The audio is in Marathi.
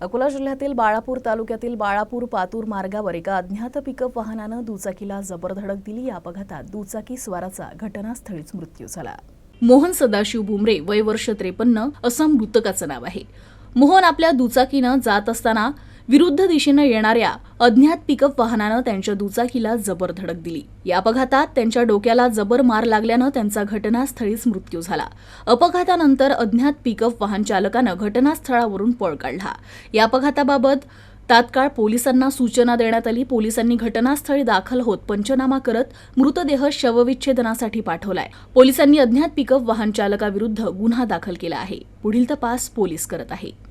अकोला जिल्ह्यातील बाळापूर तालुक्यातील बाळापूर पातूर मार्गावर एका अज्ञात पिकअप वाहनानं दुचाकीला जबरधडक दिली. या अपघातात दुचाकी स्वाराचा घटनास्थळीच मृत्यू झाला. मोहन सदाशिव भुमरे वय वर्ष त्रेपन्न असं मृतकाचं नाव आहे. मोहन आपल्या दुचाकीनं जात असताना विरुद्ध दिशेनं येणाऱ्या अज्ञात पिकअप वाहनानं त्यांच्या दुचाकीला जबर धडक दिली. या अपघातात त्यांच्या डोक्याला जबर मार लागल्यानं त्यांचा घटनास्थळीच मृत्यू झाला. अपघातानंतर अज्ञात पिकअप वाहन चालकानं घटनास्थळावरून पळ काढला. या अपघाताबाबत तात्काळ पोलिसांना सूचना देण्यात आली. पोलिसांनी घटनास्थळी दाखल होत पंचनामा करत मृतदेह शवविच्छेदनासाठी पाठवलाय. पोलिसांनी अज्ञात पिकअप वाहन चालकाविरुद्ध गुन्हा दाखल केला आहे. पुढील तपास पोलीस करत आहे.